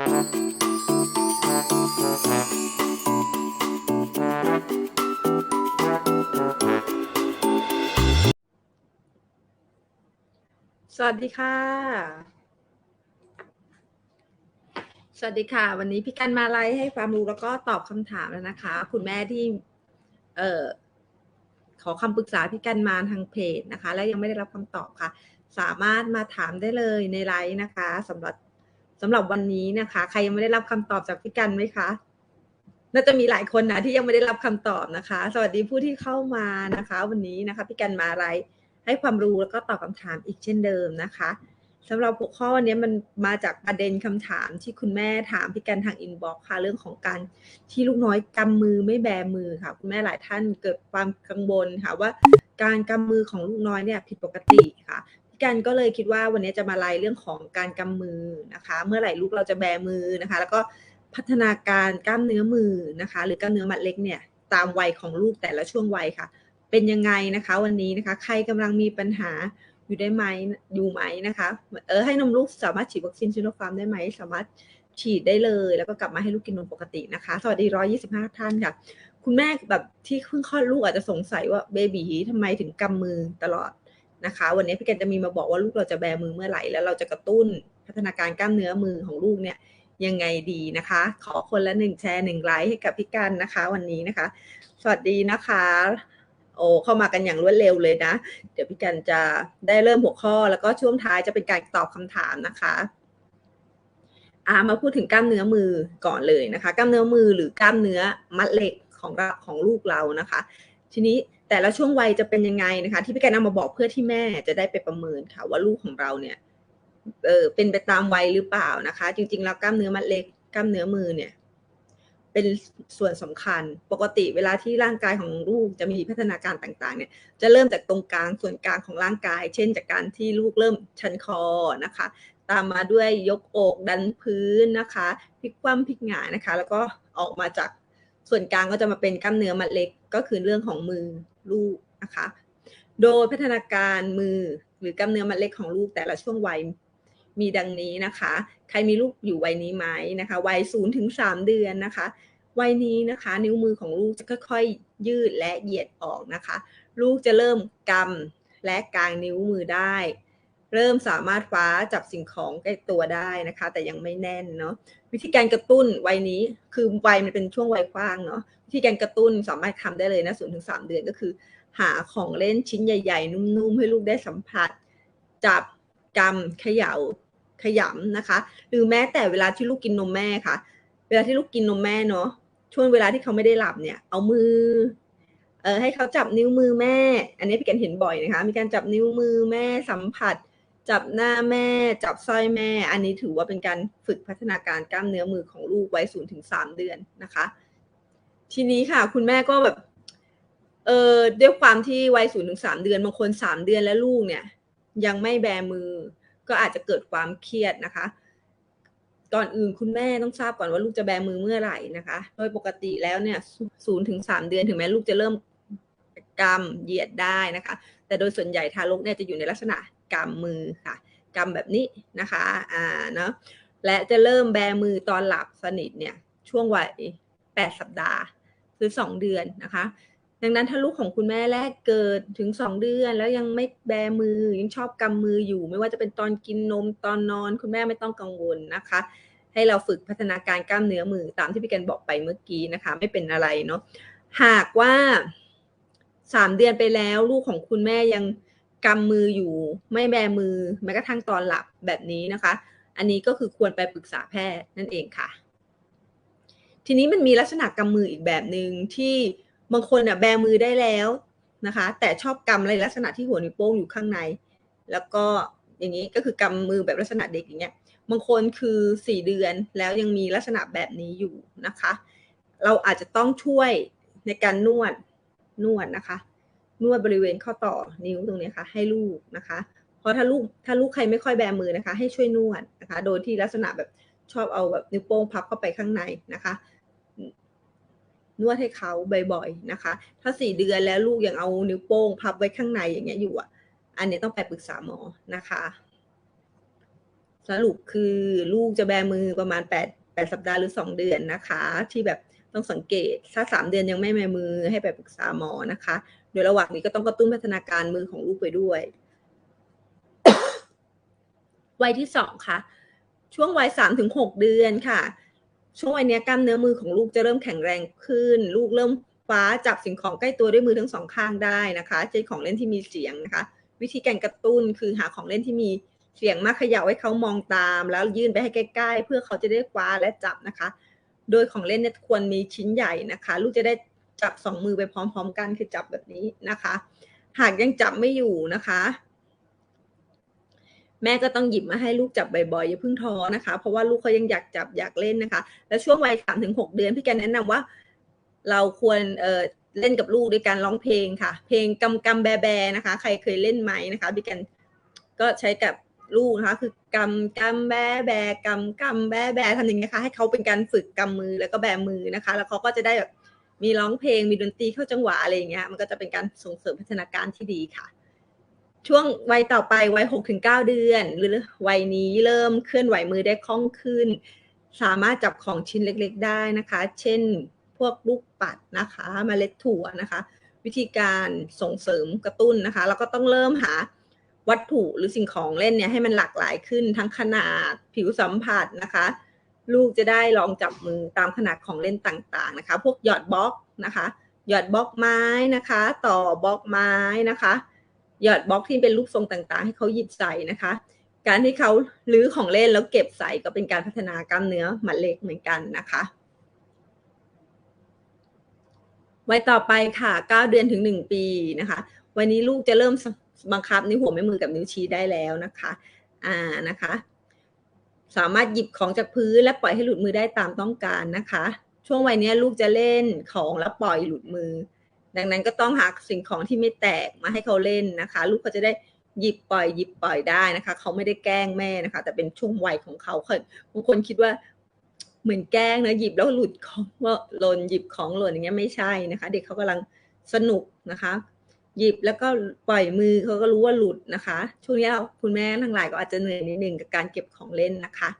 สวัสดีค่ะ สวัสดีค่ะ วันนี้พี่กันมาไลฟ์ให้ความรู้แล้วก็ตอบคำถามแล้วนะคะ คุณแม่ที่ เอ่อขอคำปรึกษาพี่กันมาทางเพจนะคะ และยังไม่ได้รับคำตอบค่ะ สามารถมาถามได้เลยในไลฟ์นะคะสำหรับ สำหรับวันนี้นะคะ ใครยังไม่ได้รับคำตอบจากพี่กันไหมคะน่าจะมีหลายคนนะที่ยังไม่ได้รับคำตอบนะคะ สวัสดีผู้ที่เข้ามานะคะ วันนี้นะคะพี่กันมาไลฟ์ให้ความรู้แล้วก็ตอบคำถามอีกเช่นเดิมนะคะสำหรับหัวข้อวันนี้มันมาจากประเด็นคำถามที่คุณแม่ถามพี่กันทางอินบ็อกซ์ค่ะเรื่องของการที่ลูกน้อยกำมือไม่แบมือค่ะคุณแม่หลายท่านเกิดความกังวลค่ะว่า การกำมือของลูกน้อยเนี่ยผิดปกติค่ะ กันก็เลยคิดว่าวันนี้จะมาไล่เรื่องของการกำมือนะคะ เมื่อไหร่ลูกเราจะแบมือนะคะ แล้วก็พัฒนาการกล้ามเนื้อมือนะคะ หรือกล้ามเนื้อมัดเล็กเนี่ยตามวัยของลูกแต่ละช่วงวัยค่ะ เป็นยังไงนะคะ วันนี้นะคะ ใครกำลังมีปัญหาอยู่ได้ไหมอยู่ไหมนะคะ เออให้นมลูกสามารถฉีดวัคซีนซิโนฟาร์มได้ไหมสามารถฉีดได้เลย แล้วก็กลับมาให้ลูกกินนมปกตินะคะ สวัสดีร้อยี่สิบห้าท่านค่ะ คุณแม่แบบที่เพิ่งคลอดลูกอาจจะสงสัยว่าเบบีทำไมถึงกำมือตลอด นะคะ วันนี้พี่แกนจะมีมาบอกว่าลูกเราจะแบมือเมื่อไหร่ แล้วเราจะกระตุ้นพัฒนาการกล้ามเนื้อมือของลูกเนี่ยยังไงดีนะคะ ขอคนละหนึ่งแชร์หนึ่งไลค์ให้กับพี่กันนะคะ วันนี้นะคะ สวัสดีนะคะโอ้เข้ามากันอย่างรวดเร็วเลยนะ เดี๋ยวพี่กันจะได้เริ่มหัวข้อแล้วก็ช่วงท้ายจะเป็นการตอบคำถามนะคะอามาพูดถึงกล้ามเนื้อมือก่อนเลยนะคะ กล้ามเนื้อมือหรือกล้ามเนื้อมัดเหล็กของของลูกเรานะคะ ทีนี้แต่ละช่วงวัยจะเป็นยังไงนะคะ ที่พี่กันเอามาบอกเพื่อที่แม่จะได้ไปประเมินค่ะ ว่าลูกของเราเนี่ยเออเป็นไปตามวัยหรือเปล่านะคะ จริง ๆ แล้วกล้ามเนื้อมัดเล็กกล้ามเนื้อมือเนี่ย เป็นส่วนสำคัญปกติเวลาที่ร่างกายของลูกจะมีพัฒนาการต่าง ๆ เนี่ย จะเริ่มจากตรงกลางส่วนกลางของร่างกาย เช่น จากการที่ลูกเริ่มชันคอนะคะ ตามมาด้วยยกอกดันพื้นนะคะพลิกคว่ำพลิกหงายนะคะ แล้วก็ออกมาจากส่วนกลางก็จะมาเป็นกล้ามเนื้อมัดเล็ก ก็คือเรื่องของมือลูกนะคะ โดยพัฒนาการมือหรือกล้ามเนื้อมัดเล็กของลูกแต่ละช่วงวัยมีดังนี้นะคะ ใครมีลูกอยู่วัยนี้ไหมนะคะ วัยศูนย์ถึงสามเดือนนะคะ วัยนี้นะคะ นิ้วมือของลูกจะค่อยๆ ยืดและเหยียดออกนะคะ ลูกจะเริ่มกำและกางนิ้วมือได้ เริ่มสามารถคว้าจับสิ่งของใกล้ตัวได้นะคะ แต่ยังไม่แน่นเนาะวิธีการกระตุ้นวัยนี้คือวัยมันเป็นช่วงวัยกว้างเนาะวิธีการกระตุ้นสามารถทำได้เลยนะศูนย์ถึงสามเดือนก็คือ หาของเล่นชิ้นใหญ่ ๆ นุ่มๆ ให้ลูกได้สัมผัส จับกำเขย่าขยำนะคะ หรือแม้แต่เวลาที่ลูกกินนมแม่ค่ะ เวลาที่ลูกกินนมแม่เนาะช่วงเวลาที่เขาไม่ได้หลับเนี่ย เอามือเออให้เขาจับนิ้วมือแม่ อันนี้พี่กันเห็นบ่อยนะคะ มีการจับนิ้วมือแม่สัมผัส จับหน้าแม่ จับสร้อยแม่ อันนี้ถือว่าเป็นการฝึกพัฒนาการกล้ามเนื้อมือของลูกไว้ศูนย์ถึงสามเดือนนะคะ ทีนี้ค่ะ คุณแม่ก็แบบเออด้วยความที่วัยศูนย์ถึงสามเดือนบางคนสามเดือนแล้วลูกเนี่ย ยังไม่แบมือ ก็อาจจะเกิดความเครียดนะคะ ก่อนอื่นคุณแม่ต้องทราบก่อนว่าลูกจะแบมือเมื่อไหร่นะคะ โดยปกติแล้วเนี่ยศูนย์ถึงสามเดือนถึงแม้ลูกจะเริ่มกำเหยียดได้นะคะ แต่โดยส่วนใหญ่ทารกเนี่ยจะอยู่ในลักษณะ กำมือค่ะกำแบบนี้นะคะอ่าเนาะและจะเริ่มแบมือตอนหลับสนิทเนี่ยช่วงวัยแปดสัปดาห์หรือสองเดือนนะคะ ดังนั้นถ้าลูกของคุณแม่แรกเกิดถึงสองเดือนแล้วยังไม่แบมือยังชอบกำมืออยู่ ไม่ว่าจะเป็นตอนกินนมตอนนอน คุณแม่ไม่ต้องกังวลนะคะ ให้เราฝึกพัฒนาการกล้ามเนื้อมือตามที่พี่กันบอกไปเมื่อกี้นะคะ ไม่เป็นอะไรเนาะหากว่าสามเดือนไปแล้ว ลูกของคุณแม่ยัง กำมืออยู่ไม่แบมือแม้กระทั่งตอนหลับแบบนี้นะคะ อันนี้ก็คือควรไปปรึกษาแพทย์นั่นเองค่ะ ทีนี้มันมีลักษณะกำมืออีกแบบหนึ่งที่บางคนอะแบมือได้แล้วนะคะ แต่ชอบกำอะไรลักษณะที่หัวนิ้วโป้งอยู่ข้างใน แล้วก็อย่างนี้ก็คือกำมือแบบลักษณะเด็กอย่างเงี้ยบางคนคือสี่เดือนแล้วยังมีลักษณะแบบนี้อยู่นะคะ เราอาจจะต้องช่วยในการนวดนวดนะคะ นวดบริเวณข้อต่อนิ้วตรงนี้ค่ะ ให้ลูกนะคะ เพราะถ้าลูกถ้าลูกใครไม่ค่อยแบมือนะคะ ให้ช่วยนวดนะคะ โดยที่ลักษณะแบบชอบเอาแบบนิ้วโป้งพับเข้าไปข้างในนะคะ นวดให้เขาบ่อยๆนะคะ ถ้าสี่เดือนแล้วลูกยังเอานิ้วโป้งพับไว้ข้างในอย่างเงี้ยอยู่อะ อันนี้ต้องไปปรึกษาหมอนะคะ สรุปคือลูกจะแบมือประมาณแปดแปดสัปดาห์หรือสองเดือนนะคะ ที่แบบต้องสังเกต ถ้าสามเดือนยังไม่แบมือให้ไปปรึกษาหมอนะคะ โดยระหว่างนี้ก็ต้องกระตุ้นพัฒนาการมือของลูกไปด้วย วัยที่สองค่ะ ช่วงวัยสามถึงหกเดือนค่ะ ช่วงวัยนี้กล้ามเนื้อมือของลูกจะเริ่มแข็งแรงขึ้น ลูกเริ่มคว้าจับสิ่งของใกล้ตัวด้วยมือทั้งสองข้างได้นะคะใช้ของเล่นที่มีเสียงนะคะ วิธีการกระตุ้นคือหาของเล่นที่มีเสียงมาเขย่าให้เขามองตาม แล้วยื่นไปให้ใกล้ ๆ เพื่อเขาจะได้คว้าและจับนะคะ โดยของเล่นเนี่ยควรมีชิ้นใหญ่นะคะ ลูกจะได้ จับสองมือไปพร้อมๆกันคือจับแบบนี้นะคะ หากยังจับไม่อยู่นะคะ แม่ก็ต้องหยิบมาให้ลูกจับบ่อยๆอย่าเพิ่งท้อนะคะ เพราะว่าลูกเขายังอยากจับอยากเล่นนะคะ แล้วช่วงวัยสามถึงหกเดือนพี่แกแนะนำว่า เราควรเออเล่นกับลูกด้วยการร้องเพลงค่ะ เพลงกำกำแบแบนะคะ ใครเคยเล่นไหมนะคะพี่แกนก็ใช้กับลูกนะคะคือกำกำแบแบกำกำแบแบทำอย่างนี้ยค่ะให้เขาเป็นการฝึกกำมือแล้วก็แบมือนะคะ แล้วเขาก็จะได้แบบ มีร้องเพลงมีดนตรีเข้าจังหวะอะไรอย่างเงี้ยมันก็จะเป็นการส่งเสริมพัฒนาการที่ดีค่ะ ช่วงวัยต่อไปวัยหกถึงเก้าเดือน หรือวัยนี้เริ่มเคลื่อนไหวมือได้คล่องขึ้น สามารถจับของชิ้นเล็กๆ ได้นะคะ เช่น พวกลูกปัดนะคะมเมล็ดถั่วนะคะ วิธีการส่งเสริมกระตุ้นนะคะแล้วก็ต้องเริ่มหาวัตถุหรือสิ่งของเล่นเนี่ยให้มันหลากหลายขึ้นทั้งขนาดผิวสัมผัสนะคะ ลูกจะได้ลองจับมือตามขนาดของเล่นต่างๆนะคะ พวกหยอดบล็อกนะคะ หยอดบล็อกไม้นะคะ ต่อบล็อกไม้นะคะ หยอดบล็อกที่เป็นรูปทรงต่างๆ ให้เขาหยิบใส่นะคะ การที่เขาลื้อของเล่นแล้วเก็บใส่ก็เป็นการพัฒนากล้ามเนื้อหมัดเล็กเหมือนกันนะคะวัยต่อไปค่ะ 9 เดือนถึง 1 ปีนะคะ วันนี้ลูกจะเริ่มบังคับนิ้วหัวแม่มือกับนิ้วชี้ได้แล้วนะคะ อ่า นะคะ สามารถหยิบของจากพื้นและปล่อยให้หลุดมือได้ตามต้องการนะคะ ช่วงวัยนี้ลูกจะเล่นของแล้วปล่อยหลุดมือ ดังนั้นก็ต้องหาสิ่งของที่ไม่แตกมาให้เขาเล่นนะคะ ลูกเขาจะได้หยิบปล่อยหยิบปล่อยได้นะคะ เขาไม่ได้แกล้งแม่นะคะ แต่เป็นช่วงวัยของเขาค่ะบางคนคิดว่าเหมือนแกล้งนะหยิบแล้วหลุดของว่าหล่นหยิบของหล่นอย่างเงี้ยไม่ใช่นะคะ เด็กเขากำลังสนุกนะคะ หยิบแล้วก็ปล่อยมือเขาก็รู้ว่าหลุดนะคะ ช่วงนี้คุณแม่ทั้งหลายก็อาจจะเหนื่อยนิดนึงกับการเก็บของเล่นนะคะ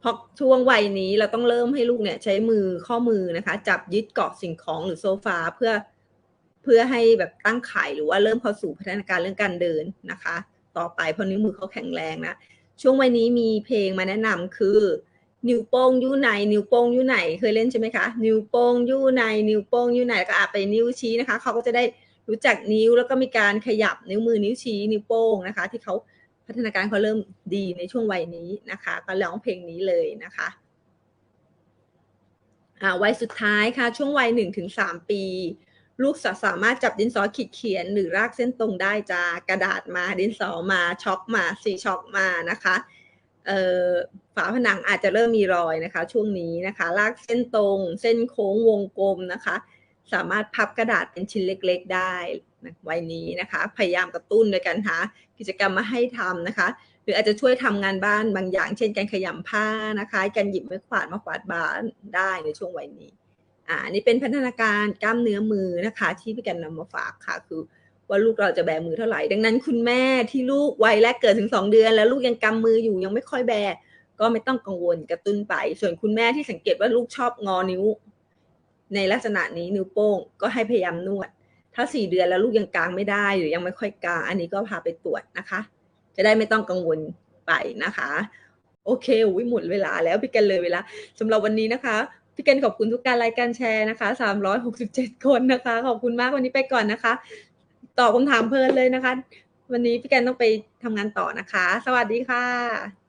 เพราะช่วงวัยนี้เราต้องเริ่มให้ลูกเนี่ยใช้มือข้อมือนะคะ จับยึดเกาะสิ่งของหรือโซฟาเพื่อเพื่อให้แบบตั้งไข่หรือว่าเริ่มเข้าสู่พัฒนาการเรื่องการเดินนะคะ ต่อไปพราะนิ้วมือเขาแข็งแรงนะช่วงวัยนี้มีเพลงมาแนะนำคือ นิ้วโป้งยู่ไหน นิ้วโป้งยู่ไหนเคยเล่นใช่ไหมคะ นิ้วโป้งยู่ไหน นิ้วโป้งยู่ไหนก็อาไปนิ้วชี้นะคะเขาก็จะได้รู้จักนิ้วแล้วก็มีการขยับนิ้วมือนิ้วชี้นิ้วโป้งนะคะ ที่เขาพัฒนาการเขาเริ่มดีในช่วงวัยนี้นะคะ ก็ร้องเพลงนี้เลยนะคะอ่าวัยสุดท้ายค่ะช่วงวัยหนึ่งถึงสามปี ลูกสามารถจับดินสอขีดเขียน หรือรากเส้นตรงได้จะกระดาษมาดินสอมาช็อกมาสีช็อกมานะคะ ฝาผนังอาจจะเริ่มมีรอยนะคะ ช่วงนี้นะคะ ลากเส้นตรง เส้นโค้งวงกลมนะคะ สามารถพับกระดาษเป็นชิ้นเล็กๆได้นะวัยนี้นะคะ พยายามกระตุ้นโดยการหากิจกรรมมาให้ทำนะคะ หรืออาจจะช่วยทำงานบ้านบางอย่าง เช่นการขยำผ้านะคะการหยิบไม้กวาดมาขวาดบ้านได้ในช่วงวัยนี้อ่านี่เป็นพัฒนาการกล้ามเนื้อมือนะคะ ที่พี่กันนำมาฝากค่ะ คือ ว่าลูกเราจะแบมือเท่าไหร่ ดังนั้นคุณแม่ที่ลูกวัยแรกเกิดถึงสองเดือน แล้วลูกยังกำมืออยู่ยังไม่ค่อยแบ ก็ไม่ต้องกังวลกระตุ้นไป ส่วนคุณแม่ที่สังเกตว่าลูกชอบงอนิ้ว ในลักษณะนี้นิ้วโป้งก็ให้พยายามนวด ถ้าสี่เดือนแล้วลูกยังกลางไม่ได้หรือยังไม่ค่อยกลาง อันนี้ก็พาไปตรวจนะคะ จะได้ไม่ต้องกังวลไปนะคะ โอเคอุ้ยหมดเวลาแล้วพี่กันเลยเวลาสำหรับวันนี้นะคะพี่กันขอบคุณทุกการไลค์การแชร์นะคะ 367 คนนะคะ ขอบคุณมากวันนี้ไปก่อนนะคะ ตอบคำถามเพลินเลยนะคะ วันนี้พี่แกนต้องไปทำงานต่อนะคะ สวัสดีค่ะ